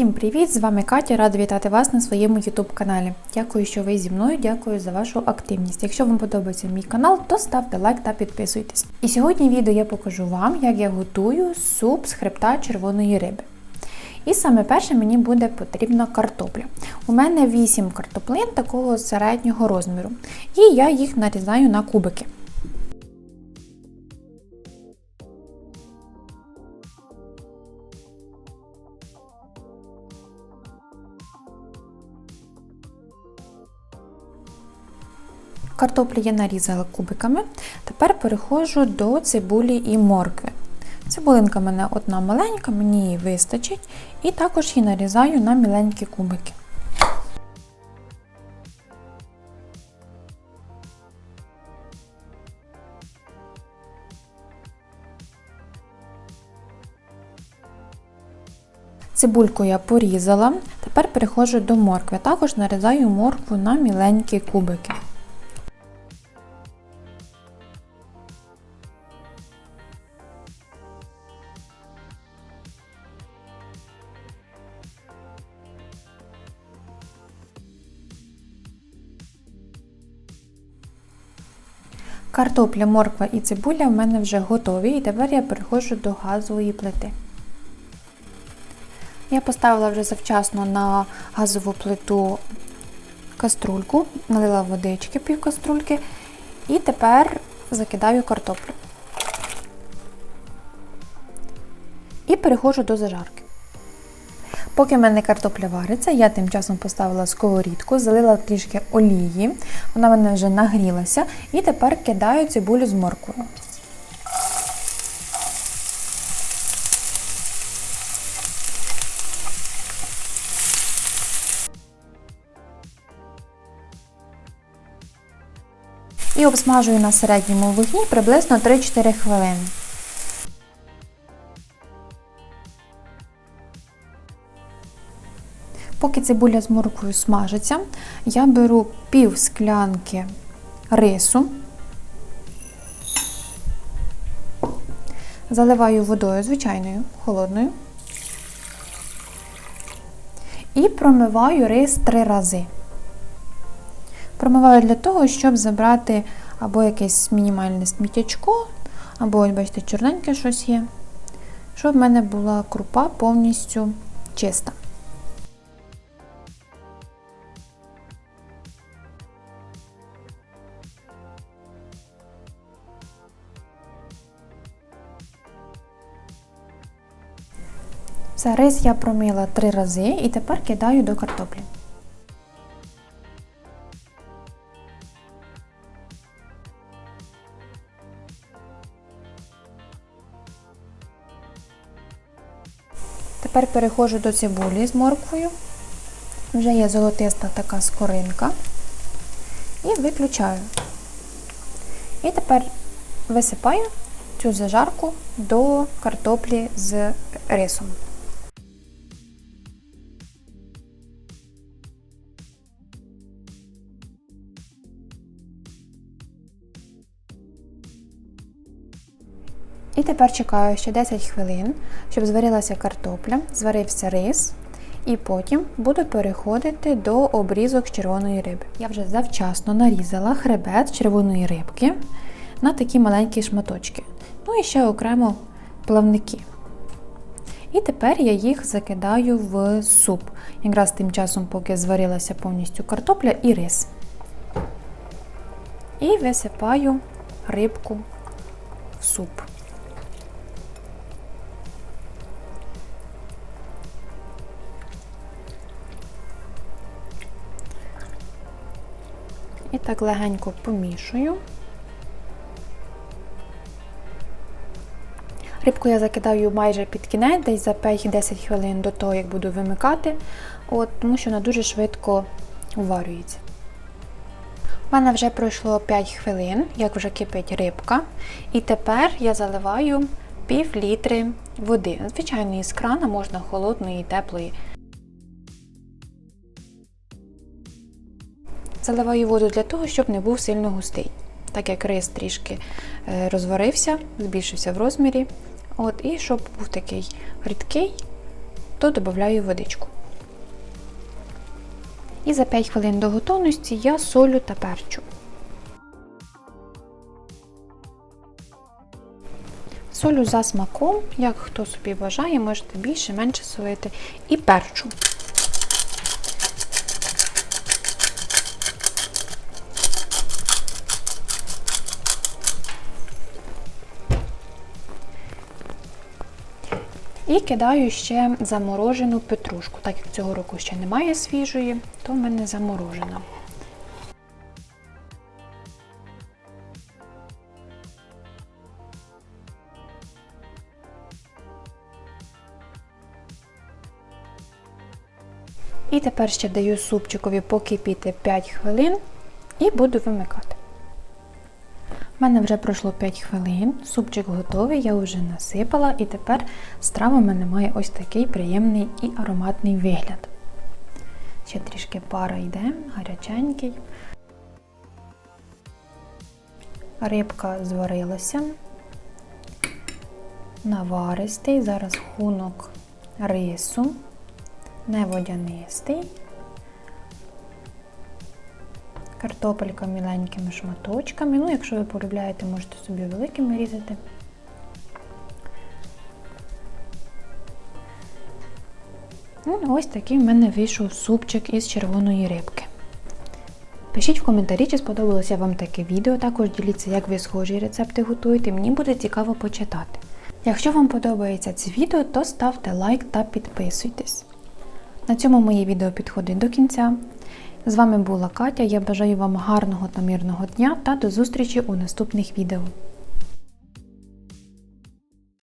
Всім привіт! З вами Катя. Рада вітати вас на своєму YouTube каналі. Дякую, що ви зі мною. Дякую за вашу активність. Якщо вам подобається мій канал, то ставте лайк та підписуйтесь. І сьогодні в відео я покажу вам, як я готую суп з хребта червоної риби. І саме перше мені буде потрібна картопля. У мене 8 картоплин такого середнього розміру. І я їх нарізаю на кубики. Картоплю я нарізала кубиками. Тепер переходжу до цибулі і моркви. Цибулинка в мене одна маленька, мені її вистачить. І також її нарізаю на міленькі кубики. Цибульку я порізала. Тепер переходжу до моркви. Також нарізаю моркву на міленькі кубики. Картопля, морква і цибуля в мене вже готові, і тепер я переходжу до газової плити. Я поставила вже завчасно на газову плиту каструльку, налила водички пів каструльки, і тепер закидаю картоплю. І переходжу до зажарки. Поки в мене картопля вариться, я тим часом поставила сковорідку, залила трішки олії, вона в мене вже нагрілася, і тепер кидаю цибулю з морквою. І обсмажую на середньому вогні приблизно 3-4 хвилини. Поки цибуля з морквою смажиться, я беру пів склянки рису, заливаю водою звичайною, холодною. І промиваю рис три рази. Промиваю для того, щоб забрати або якесь мінімальне сміттячко, або, ось, бачите, чорненьке щось є, щоб в мене була крупа повністю чиста. Все, рис я промила три рази і тепер кидаю до картоплі. Тепер переходжу до цибулі з морквою. Вже є золотиста така скоринка. І виключаю. І тепер висипаю цю зажарку до картоплі з рисом. Тепер чекаю ще 10 хвилин, щоб зварилася картопля, зварився рис, і потім буду переходити до обрізок червоної риби. Я вже завчасно нарізала хребет червоної рибки на такі маленькі шматочки. Ну і ще окремо плавники. І тепер я їх закидаю в суп. Якраз тим часом, поки зварилася повністю картопля і рис. І висипаю рибку в суп. І так легенько помішую. Рибку я закидаю майже під кінець, десь за 5-10 хвилин до того, як буду вимикати, от, тому що вона дуже швидко уварюється. У мене вже пройшло 5 хвилин, як вже кипить рибка. І тепер я заливаю пів літри води. Звичайно, із крана можна холодної і теплої. Заливаю воду для того, щоб не був сильно густий. Так як рис трішки е, розварився, збільшився в розмірі. От, І щоб був такий рідкий, то додаю водичку. І за 5 хвилин до готовності я солю та перчу. Солю за смаком, як хто собі бажає, можете більше, менше солити. І перчу. І кидаю ще заморожену петрушку. Так як цього року ще немає свіжої, то в мене заморожена. І тепер ще даю супчикові покипіти 5 хвилин і буду вимикати. У мене вже пройшло 5 хвилин, супчик готовий, я вже насипала, і тепер страва в мене має ось такий приємний і ароматний вигляд. Ще трішки пара йде, гаряченький. Рибка зварилася, наваристий, зараз хунок рису, не Картопелька міленькими шматочками. Ну, якщо ви полюбляєте, можете собі великими різати. Ну, Ось такий в мене вийшов супчик із червоної рибки. Пишіть в коментарі, чи сподобалося вам таке відео. Також діліться, як ви схожі рецепти готуєте. Мені буде цікаво почитати. Якщо вам подобається це відео, то ставте лайк та підписуйтесь. На цьому моє відео підходить до кінця. З вами була Катя. Я бажаю вам гарного та мирного дня та до зустрічі у наступних відео.